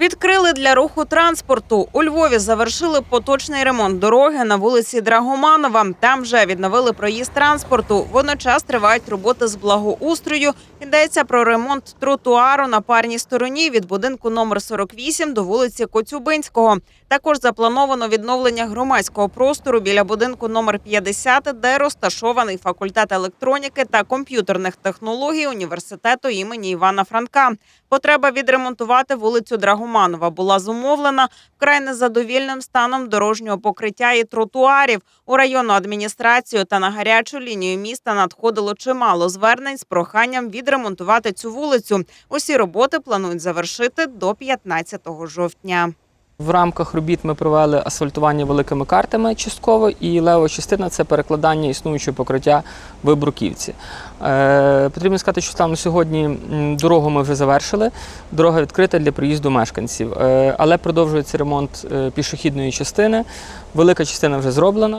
Відкрили для руху транспорту. У Львові завершили поточний ремонт дороги на вулиці Драгоманова. Там вже відновили проїзд транспорту. Водночас тривають роботи з благоустрою. Йдеться про ремонт тротуару на парній стороні від будинку номер 48 до вулиці Коцюбинського. Також заплановано відновлення громадського простору біля будинку номер 50, де розташований факультет електроніки та комп'ютерних технологій університету імені Івана Франка. Потреба відремонтувати вулицю Драгоманова була зумовлена вкрай незадовільним станом дорожнього покриття і тротуарів. У районну адміністрацію та на гарячу лінію міста надходило чимало звернень з проханням відремонтувати цю вулицю. Усі роботи планують завершити до 15 жовтня. В рамках робіт ми провели асфальтування великими картами частково, і лева частина це перекладання існуючого покриття в бруківці. Е, потрібно сказати, що на сьогодні дорогу ми вже завершили. Дорога відкрита для приїзду мешканців, Е, але продовжується ремонт е, пішохідної частини. Велика частина вже зроблена.